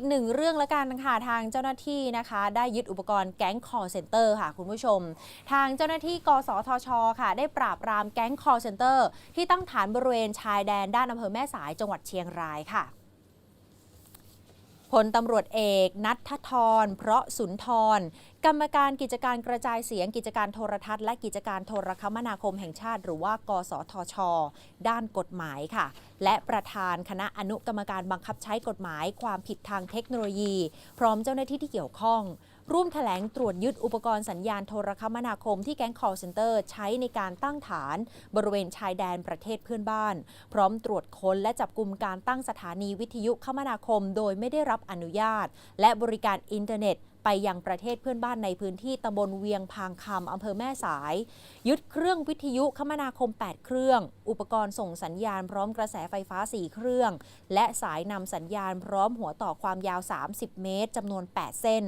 อีกหนึ่งเรื่องละกันค่ะทางเจ้าหน้าที่นะคะ ได้ยึดอุปกรณ์แก๊งคอเซ็นเตอร์ค่ะคุณผู้ชม ทางเจ้าหน้าที่กสทช ค่ะ ได้ปราบปรามแก๊งคอเซ็นเตอร์ที่ตั้งฐานบริเวณชายแดนด้านอำเภอแม่สายจังหวัดเชียงรายค่ะพลตำรวจเอกนัทธรเพราะสุนทรกรรมการกิจการกระจายเสียงกิจการโทรทัศน์และกิจการโทรคมนาคมแห่งชาติ หรือว่า กสทช ด้านกฎหมายค่ะ และประธานคณะอนุกรรมการบังคับใช้กฎหมาย ความผิดทางเทคโนโลยี พร้อมเจ้าหน้าที่ที่เกี่ยวข้อง ร่วมแถลงตรวจยึดอุปกรณ์สัญญาณโทรคมนาคมที่แก๊ง call center ใช้ในการตั้งฐาน บริเวณชายแดนประเทศเพื่อนบ้าน พร้อมตรวจค้นและจับกลุ่มการตั้งสถานีวิทยุคมนาคม โดยไม่ได้รับอนุญาต และบริการอินเทอร์เน็ต ไปยังประเทศเพื่อนบ้านในพื้นที่ตำบลเวียงพางคำอำเภอแม่สาย ยึดเครื่องวิทยุคมนาคม 8 เครื่อง อุปกรณ์ส่งสัญญาณพร้อมกระแสไฟฟ้า 4 เครื่อง และสายนำสัญญาณพร้อมหัวต่อความยาว 30 เมตรจำนวน 8 เส้น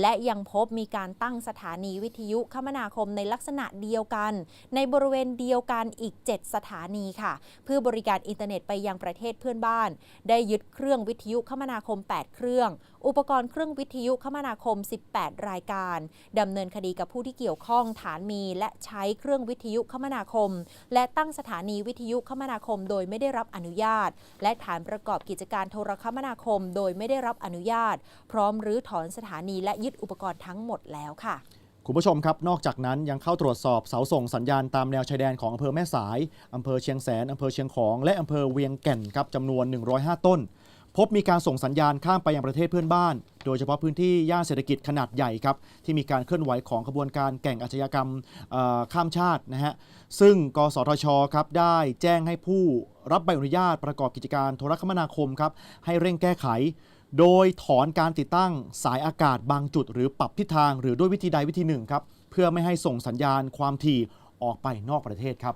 และยังพบมีการตั้งสถานีวิทยุคมนาคมในลักษณะเดียวกัน ในบริเวณเดียวกันอีก 7 สถานีค่ะ เพื่อบริการอินเทอร์เน็ตไปยังประเทศเพื่อนบ้าน ได้ยึดเครื่องวิทยุคมนาคม 8 เครื่อง อุปกรณ์เครื่องวิทยุคมนาคม 18 รายการดำเนินคดีกับผู้ที่เกี่ยวข้องฐานมี และใช้เครื่องวิทยุคมนาคม และตั้งสถานีวิทยุคมนาคม โดยไม่ได้รับอนุญาต และฐานประกอบกิจการโทรคมนาคม โดยไม่ได้รับอนุญาต พร้อมรื้อถอนสถานีและยึดอุปกรณ์ทั้งหมดแล้วค่ะคุณผู้ชมครับ นอกจากนั้นยังเข้าตรวจสอบเสาส่งสัญญาณตามแนวชายแดนของอำเภอแม่สาย อำเภอเชียงแสน อำเภอเชียงของ และอำเภอเวียงแก่นครับจำนวน 105 ต้น พบมีการส่งสัญญาณข้ามไปยังประเทศเพื่อนบ้าน โดยเฉพาะพื้นที่ย่านเศรษฐกิจขนาดใหญ่ครับ ที่มีการเคลื่อนไหวของขบวนการแก่งอาชญากรรมข้ามชาตินะฮะ ซึ่งกสทชครับได้แจ้งให้ผู้รับใบอนุญาตประกอบกิจการโทรคมนาคมครับให้เร่งแก้ไข โดยถอนการติดตั้งสายอากาศบางจุด หรือปรับทิศทางหรือด้วยวิธีใดวิธีหนึ่งครับเพื่อไม่ให้ส่งสัญญาณความถี่ออกไปนอกประเทศครับ